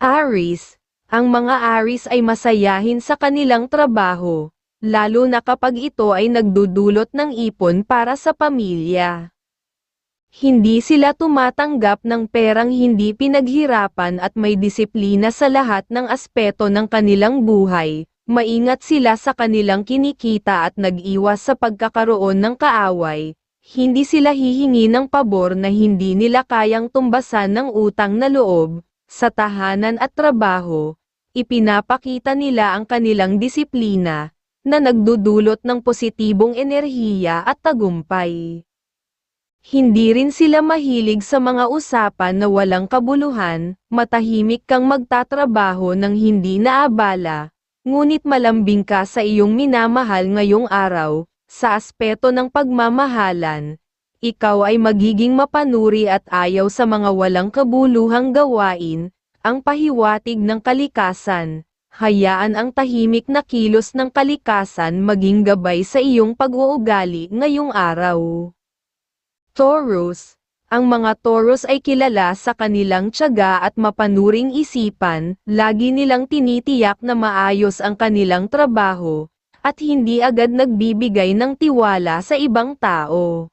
Aris, ang mga Aris ay masayahin sa kanilang trabaho, lalo na kapag ito ay nagdudulot ng ipon para sa pamilya. Hindi sila tumatanggap ng perang hindi pinaghirapan at may disiplina sa lahat ng aspeto ng kanilang buhay. Maingat sila sa kanilang kinikita at nag-iwas sa pagkakaroon ng kaaway. Hindi sila hihingi ng pabor na hindi nila kayang tumbasan ng utang na loob. Sa tahanan at trabaho, ipinapakita nila ang kanilang disiplina, na nagdudulot ng positibong enerhiya at tagumpay. Hindi rin sila mahilig sa mga usapan na walang kabuluhan, matahimik kang magtatrabaho ng hindi naabala, ngunit malambing ka sa iyong minamahal ngayong araw, sa aspeto ng pagmamahalan. Ikaw ay magiging mapanuri at ayaw sa mga walang kabuluhang gawain, ang pahiwatig ng kalikasan. Hayaan ang tahimik na kilos ng kalikasan maging gabay sa iyong pag-uugali ngayong araw. Taurus Ang mga Taurus ay kilala sa kanilang tiyaga at mapanuring isipan, lagi nilang tinitiyak na maayos ang kanilang trabaho, at hindi agad nagbibigay ng tiwala sa ibang tao.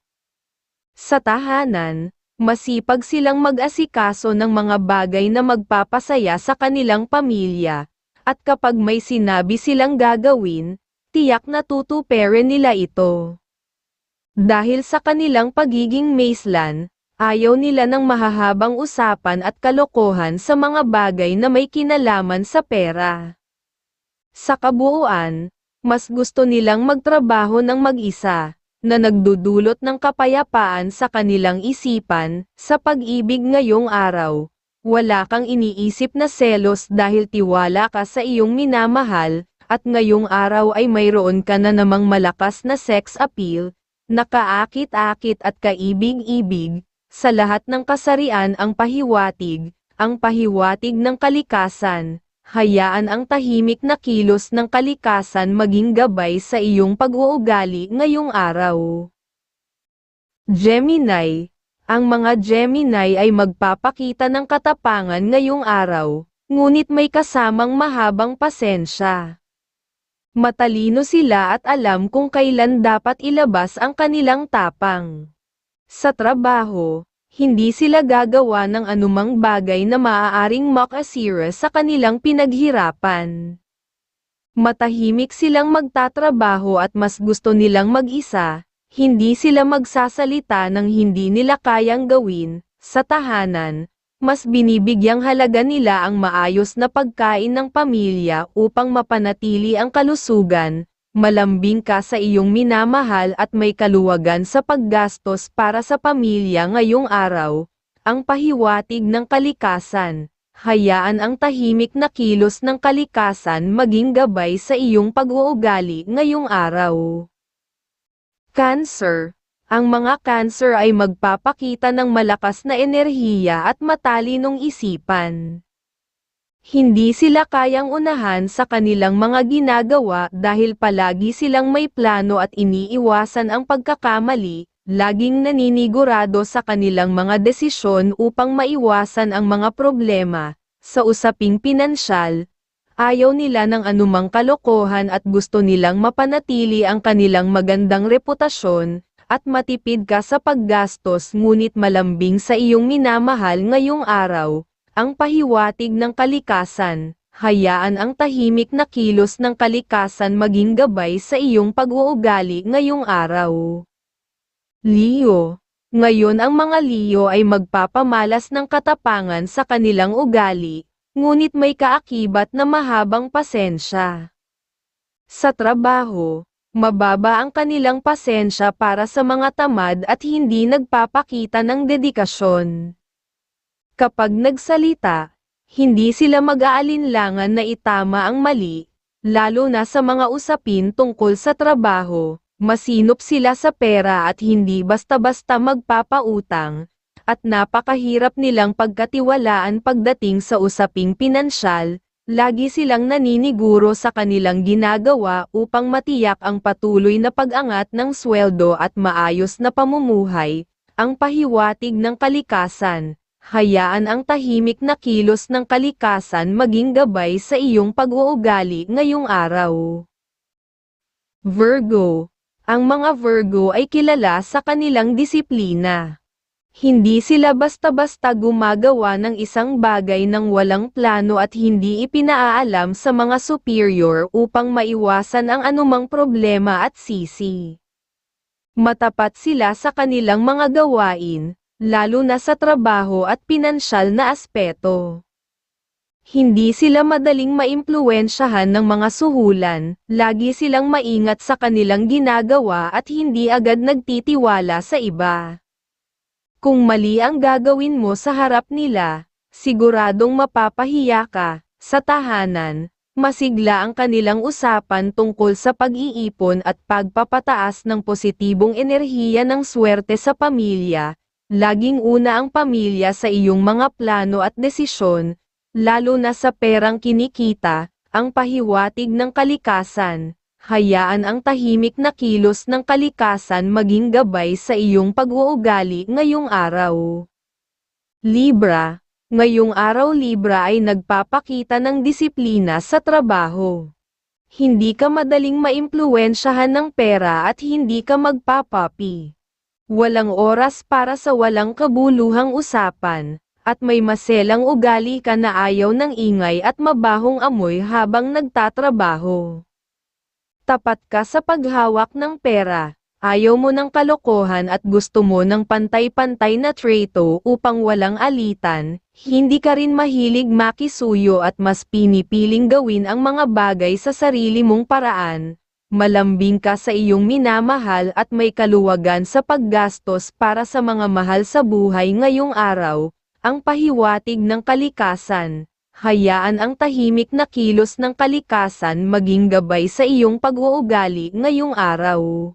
Sa tahanan, masipag silang mag-asikaso ng mga bagay na magpapasaya sa kanilang pamilya, at kapag may sinabi silang gagawin, tiyak na tutuperin nila ito. Dahil sa kanilang pagiging maislan, ayaw nila ng mahahabang usapan at kalokohan sa mga bagay na may kinalaman sa pera. Sa kabuuan, mas gusto nilang magtrabaho ng mag-isa, na nagdudulot ng kapayapaan sa kanilang isipan, sa pag-ibig ngayong araw. Wala kang iniisip na selos dahil tiwala ka sa iyong minamahal, at ngayong araw ay mayroon ka na namang malakas na sex appeal, nakaakit-akit at kaibig-ibig, sa lahat ng kasarian ang pahiwatig, ang pahiwatig ng kalikasan, hayaan ang tahimik na kilos ng kalikasan maging gabay sa iyong pag-uugali ngayong araw. Gemini Ang mga Gemini ay magpapakita ng katapangan ngayong araw, ngunit may kasamang mahabang pasensya. Matalino sila at alam kung kailan dapat ilabas ang kanilang tapang. Sa trabaho, hindi sila gagawa ng anumang bagay na maaaring makasira sa kanilang pinaghirapan. Matahimik silang magtatrabaho at mas gusto nilang mag-isa, hindi sila magsasalita ng hindi nila kayang gawin, sa tahanan, mas binibigyang halaga nila ang maayos na pagkain ng pamilya upang mapanatili ang kalusugan, malambing ka sa iyong minamahal at may kaluwagan sa paggastos para sa pamilya ngayong araw, ang pahiwatig ng kalikasan. Hayaan ang tahimik na kilos ng kalikasan maging gabay sa iyong pag-uugali ngayong araw. Cancer Ang mga cancer ay magpapakita ng malakas na enerhiya at matalinong isipan. Hindi sila kayang unahan sa kanilang mga ginagawa dahil palagi silang may plano at iniiwasan ang pagkakamali, laging naninigurado sa kanilang mga desisyon upang maiwasan ang mga problema. Sa usaping pinansyal, ayaw nila ng anumang kalokohan at gusto nilang mapanatili ang kanilang magandang reputasyon, at matipid ka sa paggastos ngunit malambing sa iyong minamahal ngayong araw, ang pahiwatig ng kalikasan, hayaan ang tahimik na kilos ng kalikasan maging gabay sa iyong pag-uugali ngayong araw. Leo Ngayon ang mga Leo ay magpapamalas ng katapangan sa kanilang ugali, ngunit may kaakibat na mahabang pasensya. Sa trabaho, mababa ang kanilang pasensya para sa mga tamad at hindi nagpapakita ng dedikasyon. Kapag nagsalita, hindi sila mag-aalinlangan na itama ang mali, lalo na sa mga usapin tungkol sa trabaho, masinop sila sa pera at hindi basta-basta magpapautang, at napakahirap nilang pagkatiwalaan pagdating sa usaping pinansyal, lagi silang naniniguro sa kanilang ginagawa upang matiyak ang patuloy na pag-angat ng sweldo at maayos na pamumuhay, ang pahiwatig ng kalikasan, hayaan ang tahimik na kilos ng kalikasan maging gabay sa iyong pag-uugali ngayong araw. Virgo Ang mga Virgo ay kilala sa kanilang disiplina. Hindi sila basta-basta gumagawa ng isang bagay ng walang plano at hindi ipinaalam sa mga superior upang maiwasan ang anumang problema at sisi. Matapat sila sa kanilang mga gawain, lalo na sa trabaho at pinansyal na aspeto. Hindi sila madaling maimpluwensyahan ng mga suhulan, lagi silang maingat sa kanilang ginagawa at hindi agad nagtitiwala sa iba. Kung mali ang gagawin mo sa harap nila, siguradong mapapahiya ka, sa tahanan, masigla ang kanilang usapan tungkol sa pag-iipon at pagpapataas ng positibong enerhiya ng swerte sa pamilya, laging una ang pamilya sa iyong mga plano at desisyon, lalo na sa perang kinikita, ang pahiwatig ng kalikasan, hayaan ang tahimik na kilos ng kalikasan maging gabay sa iyong pag-uugali ngayong araw. Libra, ngayong araw Libra ay nagpapakita ng disiplina sa trabaho. Hindi ka madaling maimpluwensyahan ng pera at hindi ka magpapapi. Walang oras para sa walang kabuluhang usapan, at may maselang ugali ka na ayaw ng ingay at mabahong amoy habang nagtatrabaho tapat ka sa paghawak ng pera, ayaw mo ng kalokohan at gusto mo ng pantay-pantay na treto upang walang alitan, hindi ka rin mahilig makisuyo at mas pinipiling gawin ang mga bagay sa sarili mong paraan. Malambing ka sa iyong minamahal at may kaluwagan sa paggastos para sa mga mahal sa buhay ngayong araw, ang pahiwatig ng kalikasan hayaan ang tahimik na kilos ng kalikasan maging gabay sa iyong pag-uugali ngayong araw.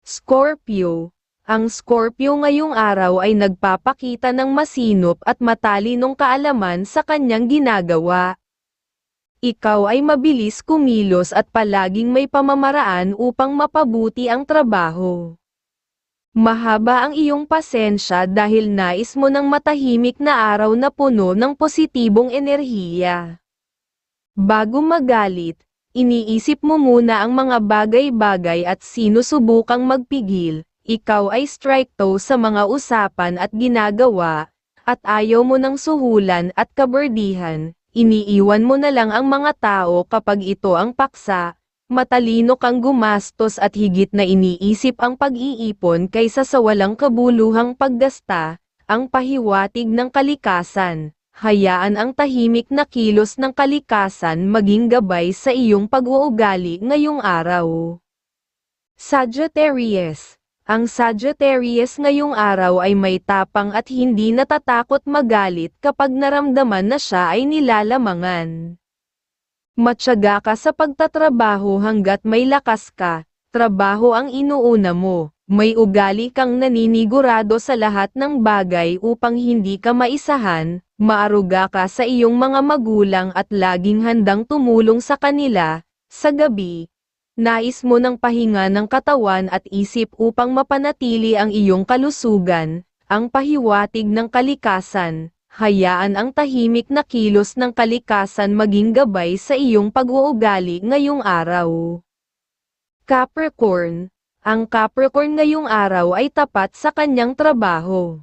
Scorpio Ang Scorpio ngayong araw ay nagpapakita ng masinop at matalinong kaalaman sa kanyang ginagawa. Ikaw ay mabilis kumilos at palaging may pamamaraan upang mapabuti ang trabaho. Mahaba ang iyong pasensya dahil nais mo ng matahimik na araw na puno ng positibong enerhiya. Bago magalit, iniisip mo muna ang mga bagay-bagay at sinusubukang magpigil, ikaw ay strikto sa mga usapan at ginagawa, at ayaw mo ng suhulan at kaberdihan, iniiwan mo na lang ang mga tao kapag ito ang paksa, Matalino kang gumastos at higit na iniisip ang pag-iipon kaysa sa walang kabuluhang paggasta, ang pahiwatig ng kalikasan. Hayaan ang tahimik na kilos ng kalikasan maging gabay sa iyong pag-uugali ngayong araw. Sagittarius Ang Sagittarius ngayong araw ay may tapang at hindi natatakot magalit kapag naramdaman na siya ay nilalamangan. Matyaga ka sa pagtatrabaho hanggat may lakas ka, trabaho ang inuuna mo, may ugali kang naninigurado sa lahat ng bagay upang hindi ka maisahan, maaruga ka sa iyong mga magulang at laging handang tumulong sa kanila, sa gabi, nais mo ng pahinga ng katawan at isip upang mapanatili ang iyong kalusugan, ang pahiwatig ng kalikasan, hayaan ang tahimik na kilos ng kalikasan maging gabay sa iyong pag-uugali ngayong araw. Capricorn Ang Capricorn ngayong araw ay tapat sa kanyang trabaho.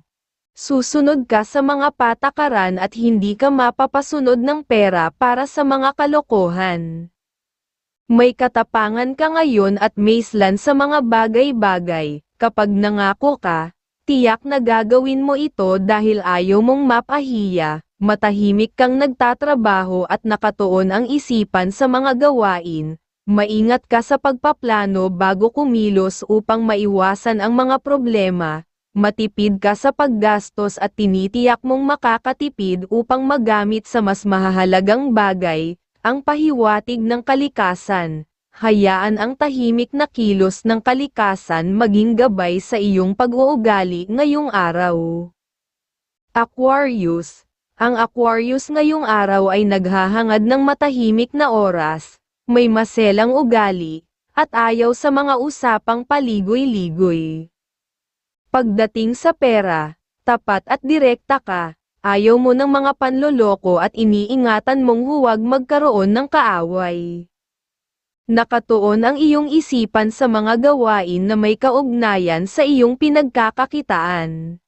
Susunod ka sa mga patakaran at hindi ka mapapasunod ng pera para sa mga kalokohan. May katapangan ka ngayon at maislan sa mga bagay-bagay, kapag nangako ka, Tiyak na gagawin mo ito dahil ayaw mong mapahiya, matahimik kang nagtatrabaho at nakatuon ang isipan sa mga gawain, maingat ka sa pagpaplano bago kumilos upang maiwasan ang mga problema, matipid ka sa paggastos at tinitiyak mong makakatipid upang magamit sa mas mahahalagang bagay, ang pahiwatig ng kalikasan hayaan ang tahimik na kilos ng kalikasan maging gabay sa iyong pag-uugali ngayong araw. Aquarius Ang Aquarius ngayong araw ay naghahangad ng matahimik na oras, may maselang ugali, at ayaw sa mga usapang paligoy-ligoy. Pagdating sa pera, tapat at direkta ka. Ayaw mo ng mga panloloko at iniingatan mong huwag magkaroon ng kaaway. Nakatuon ang iyong isipan sa mga gawain na may kaugnayan sa iyong pinagkakakitaan.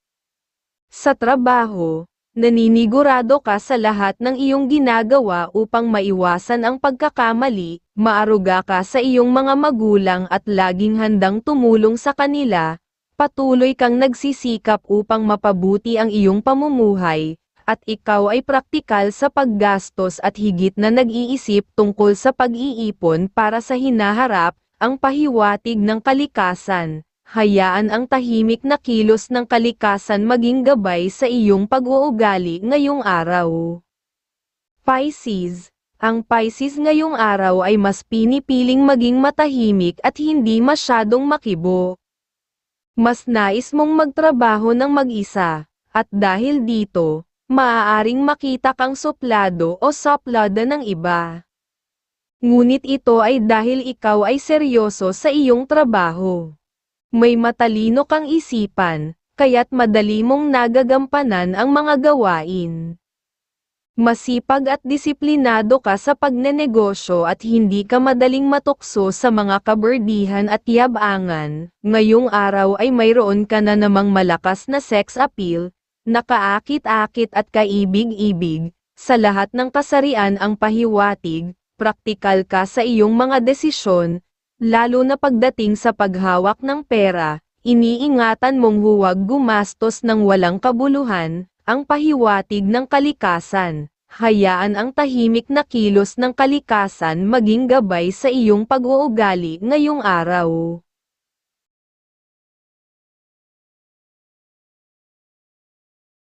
Sa trabaho, naninigurado ka sa lahat ng iyong ginagawa upang maiwasan ang pagkakamali, maaruga ka sa iyong mga magulang at laging handang tumulong sa kanila, patuloy kang nagsisikap upang mapabuti ang iyong pamumuhay, at ikaw ay praktikal sa paggastos at higit na nag-iisip tungkol sa pag-iipon para sa hinaharap, ang pahiwatig ng kalikasan. Hayaan ang tahimik na kilos ng kalikasan maging gabay sa iyong pag-uugali ngayong araw. Pisces Ang Pisces ngayong araw ay mas pinipiling maging matahimik at hindi masyadong makibo. Mas nais mong magtrabaho ng mag-isa, at dahil dito, maaaring makita kang suplado o saplada ng iba. Ngunit ito ay dahil ikaw ay seryoso sa iyong trabaho. May matalino kang isipan, kaya't madali mong nagagampanan ang mga gawain. Masipag at disiplinado ka sa pagnenegosyo at hindi ka madaling matukso sa mga kaberdihan at yabangan. Ngayong araw ay mayroon ka na namang malakas na sex appeal, nakaakit-akit at kaibig-ibig, sa lahat ng kasarian ang pahiwatig, praktikal ka sa iyong mga desisyon, lalo na pagdating sa paghawak ng pera, iniingatan mong huwag gumastos ng walang kabuluhan, ang pahiwatig ng kalikasan. Hayaan ang tahimik na kilos ng kalikasan maging gabay sa iyong pag-uugali ngayong araw.